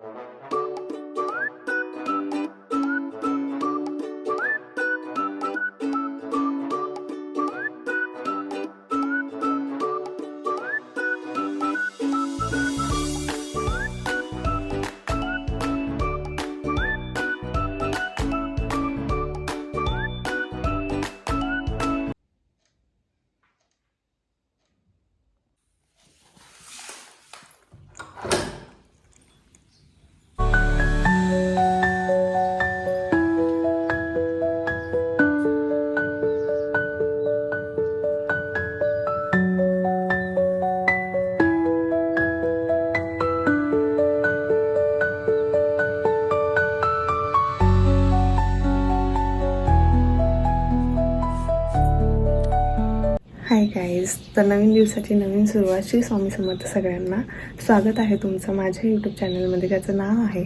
हाय तर नवीन दिवसाची नवीन सुरुवात श्री स्वामी समर्थ सगळ्यांना. स्वागत आहे तुमचं माझ्या यूट्यूब चॅनलमध्ये ज्याचं नाव आहे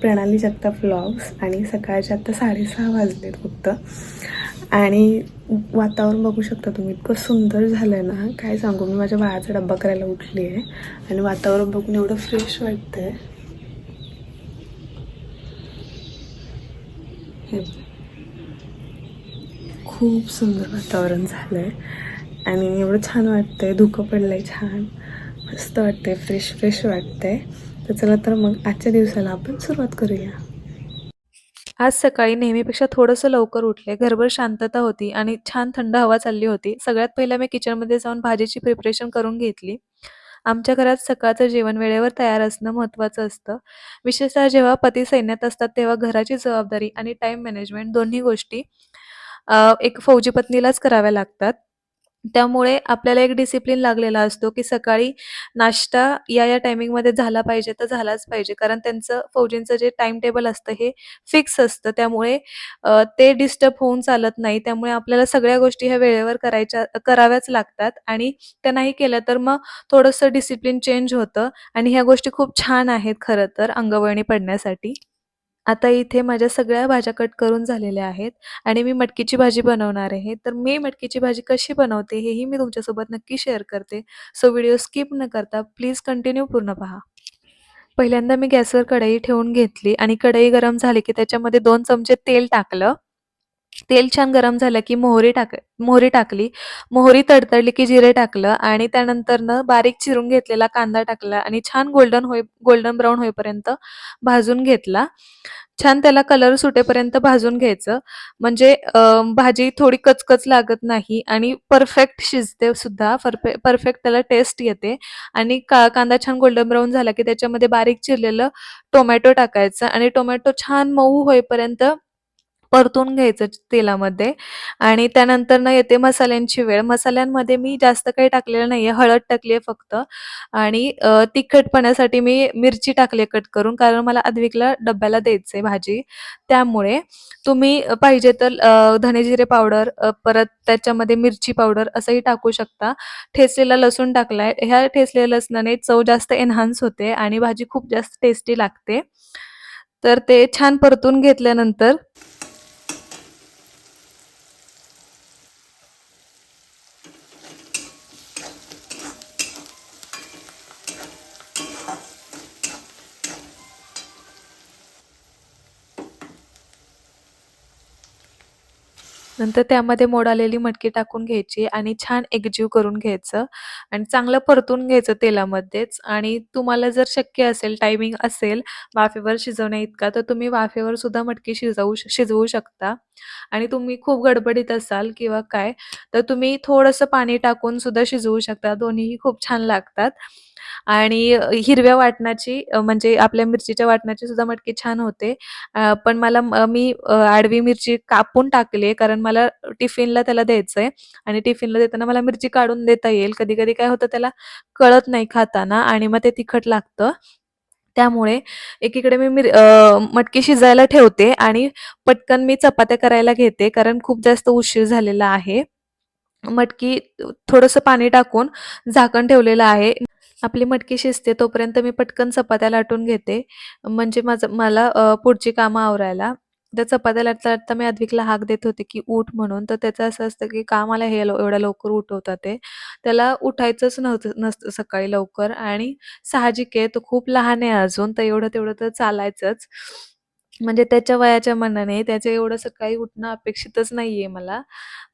प्रणाली जगताप व्लॉग्स आणि सकाळचे आत्ता साडेसहा वाजलेत फक्त. आणि वातावरण बघू शकता तुम्ही इतकं सुंदर झालं आहे ना. काय सांगू मी माझ्या बाळाचा डब्बा करायला उठली आहे आणि वातावरण बघून एवढं फ्रेश वाटतं आहे खूप सुंदर वातावरण झालं आहे आणि एवढं छान वाटतंय. धुकं पडलंय छान. मस्त वाटतंय. फ्रेश फ्रेश वाटतंय. तर चला तर मग आजच्या दिवसाला आपण सुरुवात करूया. आज सकाळी नेहमीपेक्षा थोडंसं लवकर उठले. घरभर शांतता होती आणि छान थंड हवा चालली होती. सगळ्यात पहिला मी किचनमध्ये जाऊन भाजीची प्रिपरेशन करून घेतली. आमच्या घरात सकाळचं जेवण वेळेवर तयार असणं महत्त्वाचं असतं. विशेषतः जेव्हा पती सैन्यात असतात तेव्हा घराची जबाबदारी आणि टाईम मॅनेजमेंट दोन्ही गोष्टी एक फौजी पत्नीलाच कराव्या लागतात. त्यामुळे आपल्याला एक डिसिप्लिन लागलेला असतो की सकाळी नाश्ता या या टायमिंगमध्ये झाला पाहिजे तर झालाच पाहिजे. कारण त्यांचं फौजींचं जे टाइम टेबल असतं हे फिक्स असतं. त्यामुळे अ, ते डिस्टर्ब होऊन चालत नाही. त्यामुळे आपल्याला सगळ्या गोष्टी ह्या वेळेवर करायच्या कराव्याच लागतात. आणि त्या नाही केल्या तर मग थोडंसं डिसिप्लिन चेंज होतं. आणि ह्या गोष्टी खूप छान आहेत खरं तर अंगवळणी पडण्यासाठी. आता इथे माझ्या सगळ्या भाज्या कट करून झालेल्या आहेत आणि मी मटकीची भाजी बनवणार आहे. तर मी मटकीची भाजी कशी बनवते हेही मी तुमच्यासोबत नक्की शेअर करते. सो व्हिडिओ स्किप न करता प्लीज कंटिन्यू पूर्ण पहा. पहिल्यांदा मी गॅसवर कढई ठेवून घेतली आणि कढई गरम झाली की त्याच्यामध्ये दोन चमचे तेल टाकलं. तेल छान गरम झालं की मोहरी टाक मोहरी टाकली. मोहरी तडतडली की जिरे टाकलं आणि त्यानंतरनं बारीक चिरून घेतलेला कांदा टाकला आणि छान गोल्डन होई गोल्डन ब्राऊन होईपर्यंत भाजून घेतला. छान त्याला कलर सुटेपर्यंत भाजून घ्यायचं. म्हणजे भाजी थोडी कचकच लागत नाही आणि परफेक्ट शिजते सुद्धा. परफे परफेक्ट त्याला टेस्ट येते. आणि का कांदा छान गोल्डन ब्राऊन झाला की त्याच्यामध्ये बारीक चिरलेलं टोमॅटो टाकायचं आणि टोमॅटो छान मऊ होईपर्यंत परतून घ्यायचं तेलामध्ये. आणि त्यानंतर ना येते मसाल्यांची वेळ. मसाल्यांमध्ये मी जास्त काही टाकलेलं नाहीये. हळद टाकली आहे फक्त. आणि तिखटपणासाठी मी मिरची टाकली कट करून. कारण मला अद्विकला डब्याला द्यायचे भाजी. त्यामुळे तुम्ही पाहिजे तर धनेजिरे धने जिरे पावडर परत त्याच्यामध्ये मिरची पावडर असंही टाकू शकता. ठेचलेला लसूण टाकलाय. ह्या ठेचलेल्या लसणाने चव जास्त एन्हान्स होते आणि भाजी खूप जास्त टेस्टी लागते. तर ते छान परतून घेतल्यानंतर नंतर त्यामध्ये मोड आलेली मटकी टाकून घ्यायची आणि छान एकजीव करून घ्यायचं. आणि चांगलं परतून घ्यायचं तेलामध्येच. आणि तुम्हाला जर शक्य असेल टायमिंग असेल वाफेवर शिजवण्या इतका तर तुम्ही वाफेवर सुद्धा मटकी शिजवू शिजवू शकता. आणि तुम्ही खूप गडबडीत असाल किंवा काय तर तुम्ही थोडंसं पाणी टाकून सुद्धा शिजवू शकता. दोन्हीही खूप छान लागतात. आणि हिरव्या वाटणाची म्हणजे आपल्या मिरचीच्या वाटणाची सुद्धा मटकी छान होते. पण मला मी आडवी मिरची कापून टाकली कारण मला टिफिनला त्याला द्यायचं आहे आणि टिफिनला देताना मला मिरची काढून देता येईल. कधी कधी काय होतं त्याला कळत नाही खाताना आणि मग ते तिखट लागतं. त्यामुळे एकीकडे मी मिर मटकी शिजायला ठेवते आणि पटकन मी चपात्या करायला घेते कारण खूप जास्त उशीर झालेला आहे. मटकी थोडंसं पाणी टाकून झाकण ठेवलेलं आहे. आपली मटकी शिजते तोपर्यंत मी पटकन चपात्या लाटून घेते म्हणजे माझं मला पुढची कामं आवरायला त्या चपात्या लाटता-लाटता मी अद्विकला हाक देत होते, की उठ म्हणून. तर त्याचं असं असतं, की का मला हे एवढ्या लवकर उठवतात ते. त्याला उठायचंच नव्हतं नसतं सकाळी लवकर आणि साहजिक आहे तो खूप लहान आहे अजून, तर एवढं-तेवढं तर चालायचंच. म्हणजे त्याच्या वयाच्या मानाने त्याचं एवढं सकाळी उठणं अपेक्षितच नाहीये मला.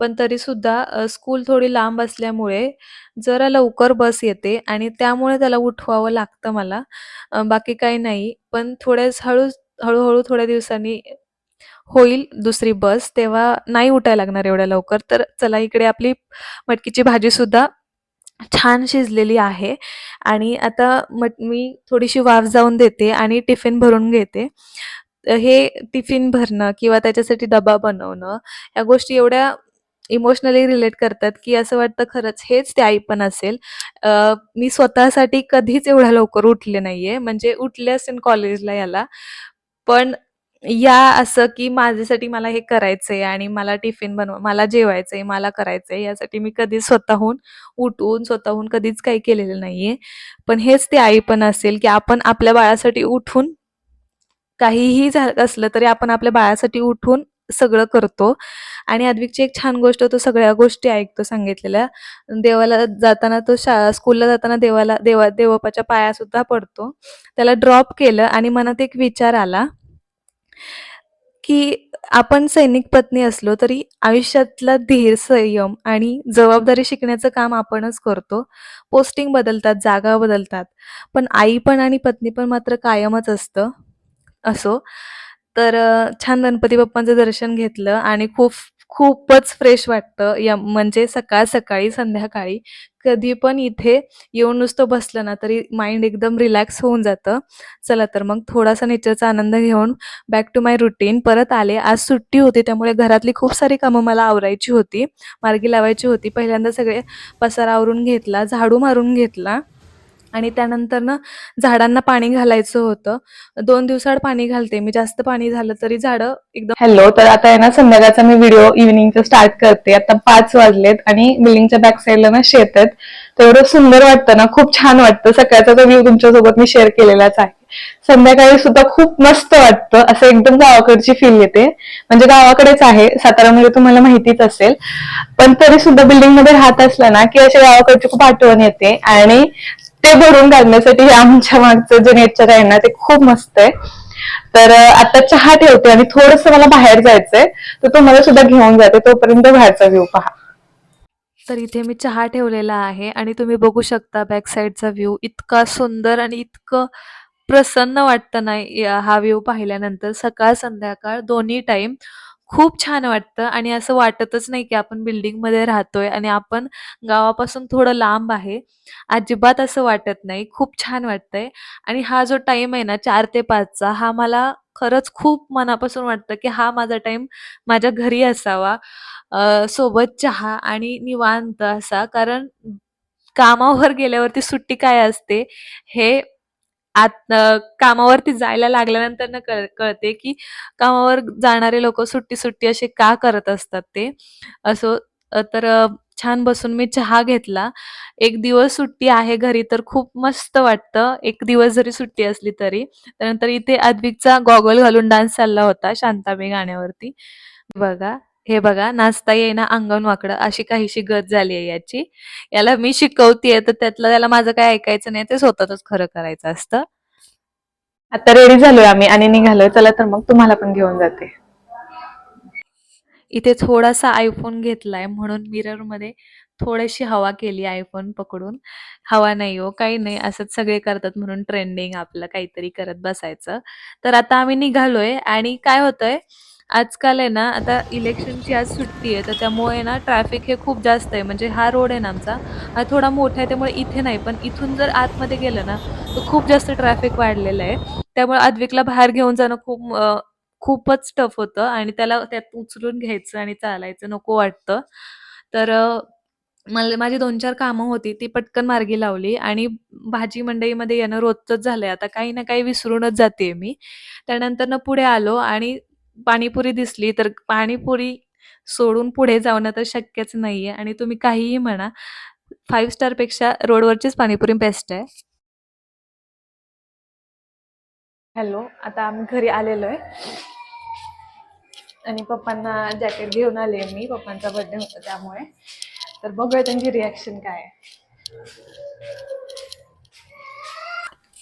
पण तरीसुद्धा अ, स्कूल थोडी लांब असल्यामुळे जरा लवकर बस येते आणि त्यामुळे त्याला उठवावं लागतं मला. अ, बाकी काही नाही. पण थोड्याच हळू हळू थोड्या दिवसांनी होईल दुसरी बस, तेव्हा नाही उठायला लागणार एवढ्या लवकर. तर चला इकडे आपली मटकीची भाजीसुद्धा छान शिजलेली आहे आणि आता मट मी थोडीशी वाफ जाऊन देते आणि टिफिन भरून घेते. हे टिफिन भरणं किंवा त्याच्यासाठी डबा बनवणं, या गोष्टी एवढ्या इमोशनली रिलेट करतात, की असं वाटतं खरंच हेच ते आई पण असेल. मी स्वतःसाठी कधीच एवढ्या लवकर उठले नाहीये. म्हणजे उठले असेल कॉलेजला याला, पण या असं, की माझ्यासाठी मला हे करायचंय आणि मला टिफिन बनव मला जेवायचंय, मला करायचंय, यासाठी मी कधीच स्वतःहून उठून, स्वतःहून कधीच काही केलेलं नाहीये. पण हेच ते आईपण असेल, की आपण आपल्या बाळासाठी उठून काहीही झालं असलं तरी आपण आपल्या बाळासाठी उठून सगळं करतो आणि अद्विकची एक छान गोष्ट तो सगळ्या गोष्टी ऐकतो सांगितलेल्या. देवाला जाताना तो शा स्कूलला जाताना देवाला देवा देवोपाच्या पाया सुद्धा पडतो. त्याला ड्रॉप केलं आणि मनात एक विचार आला की आपण सैनिक पत्नी असलो तरी आयुष्यातला धीर, संयम आणि जबाबदारी शिकण्याचं काम आपणच करतो. पोस्टिंग बदलतात, जागा बदलतात, पण आई पण आणि पत्नी पण मात्र कायमच असतं. असो, तर छान गणपती बाप्पांचं दर्शन घेतलं आणि खूप खूपच फ्रेश वाटतं. या म्हणजे सकाळ-सकाळी, संध्याकाळी कधी पण इथे येऊन नुसतं बसलं ना, तरी माइंड एकदम रिलॅक्स होऊन जातं. चला तर मग थोडासा नेचरचा आनंद घेऊन बॅक टू माय रुटीन परत आले. आज सुट्टी होती त्यामुळे घरातली खूप सारी कामं मला आवरायची होती, मार्गी लावायची होती. पहिल्यांदा सगळे पसारा आवरून घेतला, झाडू मारून घेतला आणि त्यानंतर ना झाडांना पाणी घालायचं होतं. दोन दिवसाआड पाणी घालते मी. जास्त पाणी झालं तरी झाडं एकदम हॅलो, तर आता आहे ना संध्याकाळचा मी व्हिडिओ इव्हिनिंगचा स्टार्ट करते. आता पाच वाजलेत आणि बिल्डिंगच्या बॅक साईडला ना शेत आहेत. तर एवढं सुंदर वाटतं ना, खूप छान वाटतं. सकाळचा तो व्ह्यू तुमच्यासोबत मी शेअर केलेलाच आहे. संध्याकाळी सुद्धा खूप मस्त वाटतं. असं एकदम गावाकडची फील येते. म्हणजे गावाकडेच आहे. सातारामध्ये तुम्हाला माहितीच असेल. पण तरी सुद्धा बिल्डिंगमध्ये राहत असलं ना, की अशी गावाकडची खूप आठवण येते आणि ते भरून घालण्यासाठी हे आमच्या मागचं जे नेचर आहे ना, ते खूप मस्त आहे. तर आता चहा ठेवते आणि थोडस मला बाहेर जायचंय, तर तुम्हाला सुद्धा घेऊन जाते. तोपर्यंत बाहेरचा व्ह्यू पहा. तर इथे मी चहा ठेवलेला आहे आणि तुम्ही बघू शकता बॅक साईडचा व्ह्यू इतका सुंदर आणि इतकं प्रसन्न वाटतं नाही हा व्ह्यू पाहिल्यानंतर सकाळ संध्याकाळ दोन्ही टाईम खूप छान वाटतं आणि असं वाटतच नाही की आपण बिल्डिंगमध्ये राहतोय आणि आपण गावापासून थोडं लांब आहे. अजिबात असं वाटत नाही. खूप छान वाटतंय आणि हा जो टाईम आहे ना 4 ते 5 चा हा मला खरंच खूप मनापासून वाटतं, की हा माझा टाईम माझ्या घरी असावा. अ, सोबत चहा आणि निवांत असा. कारण कामावर गेल्यावरती सुट्टी काय असते हे आत कामावरती जायला लागल्यानंतर ना कळते, की कामावर जाणारे लोक सुट्टी-सुट्टी असे का करत असतात ते. असो तर छान बसून मी चहा घेतला. एक दिवस सुट्टी आहे घरी तर खूप मस्त वाटतं. एक दिवस जरी सुट्टी असली तरी. त्यानंतर इथे अद्विकचा गॉगल घालून डान्स चालला होता शांताबाई गाण्यावरती. बघा, हे बघा नाचता येईना अंगण वाकडं अशी काहीशी गत झाली आहे याची. याला मी शिकवतीये तर त्यातलं त्याला माझं काय ऐकायचं नाही. ते स्वतःच खरं करायचं असतं. आता रेडी झालोय आम्ही आणि निघालोय. चला तर मग तुम्हाला पण घेऊन जाते. इथे थोडासा आयफोन घेतलाय म्हणून मिररमध्ये थोडीशी हवा केली आयफोन पकडून. हवा नाही हो, काही नाही. असंच सगळे करतात म्हणून ट्रेंडिंग आपलं काहीतरी करत बसायचं. तर आता आम्ही निघालोय आणि काय होतंय, आजकाल आहे ना, आता इलेक्शनची आज सुट्टी आहे, तर त्यामुळे ना ट्रॅफिक हे खूप जास्त आहे. म्हणजे हा रोड आहे ना आमचा, हा थोडा मोठा आहे त्यामुळे इथे नाही. पण इथून जर आतमध्ये गेलं ना, तर खूप जास्त ट्रॅफिक वाढलेलं आहे. त्यामुळे अद्विकला बाहेर घेऊन जाणं खूप खूपच टफ होतं आणि त्याला त्यात उचलून घ्यायचं आणि चालायचं नको वाटतं. तर मला माझी 2-4 कामं होती ती पटकन मार्गी लावली आणि भाजी मंडईमध्ये येणं रोजचंच झालंय. आता काही ना काही विसरूनच जाते मी. त्यानंतर ना पुढे आलो आणि पाणीपुरी दिसली तर पाणीपुरी सोडून पुढे जाणं तर शक्यच नाहीये आणि तुम्ही काहीही म्हणा फाईव्ह स्टारपेक्षा रोडवरचीच पाणीपुरी बेस्ट आहे. हॅलो, आता आम्ही घरी आलेलो आहे. आणि पप्पांना जॅकेट घेऊन आले मी पप्पांचा बर्थडे होता त्यामुळे तर बघूया त्यांची रिॲक्शन काय आहे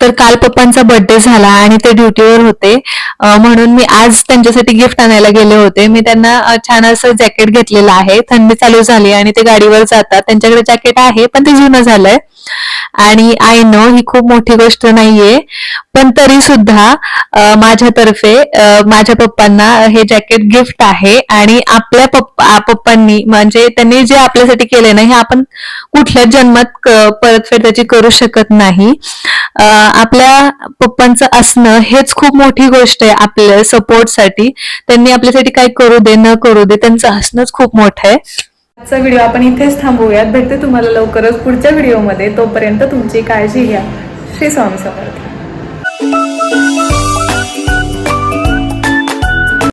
तर काल पप्पांचा बर्थडे झाला आणि ते ड्युटीवर होते. म्हणून मी आज त्यांच्यासाठी गिफ्ट आणायला गेले होते. मी त्यांना छान असं जॅकेट घेतलेलं आहे. थंडी चालू झाली आणि ते गाडीवर जातात. त्यांच्याकडे जॅकेट आहे पण ते जुनं झालंय. आणि आय नो ही खूप मोठी गोष्ट नाहीये. पण तरी सुद्धा माझ्यातर्फे माझ्या पप्पांना हे जॅकेट गिफ्ट आहे. आणि आपल्या पप्पा पप्पांनी म्हणजे त्यांनी जे आपल्यासाठी केले ना हे आपण कुठल्याच जन्मात परतफेड त्याची करू शकत नाही. आपल्या पप्पांचं असणं हेच खूप मोठी गोष्ट आहे आपल्या सपोर्टसाठी त्यांनी आपल्यासाठी काय करू दे न करू दे त्यांचं असणंच खूप मोठं आहे. आजचा व्हिडिओ आपण इथेच थांबवूयात. भेटते तुम्हाला लवकरच पुढच्या व्हिडिओमध्ये तोपर्यंत तुमची काळजी घ्या. श्री स्वामी समर्थ.